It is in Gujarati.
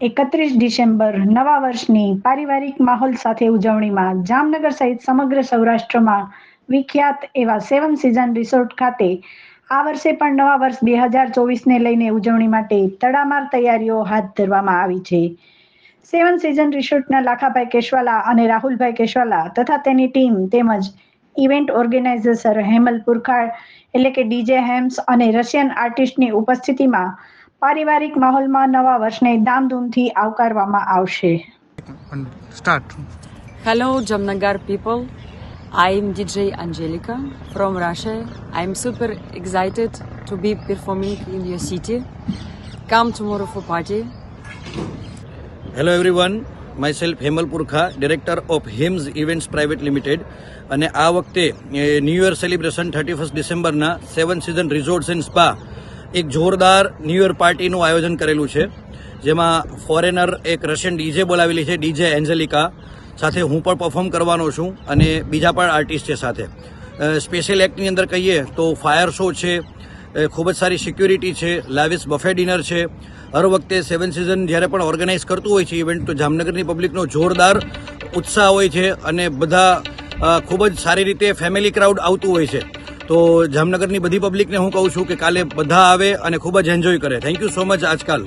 એકત્રીસ ડિસેમ્બર નવા વર્ષની પારિવારિક માહોલ સાથે ઉજવણીમાં જામનગર સહિત સમગ્ર સૌરાષ્ટ્રમાં વિખ્યાત એવા સેવન સિઝન રિસોર્ટ ખાતે આ વર્ષે પણ નવા વર્ષ બે હજાર ચોવીસને લઈને ઉજવણી માટે તડામાર તૈયારીઓ હાથ ધરવામાં આવી છે. સેવન સિઝન રિસોર્ટના લાખાભાઈ કેશવાલા અને રાહુલભાઈ કેશવાલા તથા તેની ટીમ તેમજ ઇવેન્ટ ઓર્ગેનાઇઝર હેમલ પુરખાળ એટલે કે ડીજે હેમ્સ અને રશિયન આર્ટિસ્ટની ઉપસ્થિતિમાં પારિવારિક માહોલમાં નવા વર્ષને ધામધૂમથી આવકારવામાં આવશે start Hello, people people. I'm DJ Angelica from Russia. I'm super excited to be performing in your city. Come tomorrow for party. Hello everyone myself Hemal Purkha director of Hims events private limited અને આ વખતે new year celebration thirty first ડિસેમ્બરના seven season resorts and spa એક જોરદાર ન્યૂ યર પાર્ટીનું આયોજન કરેલું છે, જેમાં ફોરેનર એક રશિયન ડીજે બોલાવેલી છે ડીજે એન્જેલિકા સાથે હું પણ પરફોર્મ કરવાનો છું અને બીજા પણ આર્ટિસ્ટ છે સાથે. સ્પેશિયલ એક્ટની અંદર કહીએ તો ફાયર શો છે ખૂબ જ સારી સિક્યુરિટી છે, લાવિસ બફે ડિનર છે. હર વખતે સેવન સિઝન જ્યારે પણ ઓર્ગેનાઇઝ કરતું હોય છે ઇવેન્ટ તો જામનગરની પબ્લિકનો જોરદાર ઉત્સાહ હોય છે અને બધા ખૂબ જ સારી રીતે ફેમિલી ક્રાઉડ આવતું હોય છે. તો જામનગરની બધી પબ્લિકને હું કહું છું કે કાલે બધા આવે અને ખૂબ જ એન્જોય કરે. થેન્ક યુ સો મચ આજકાલ.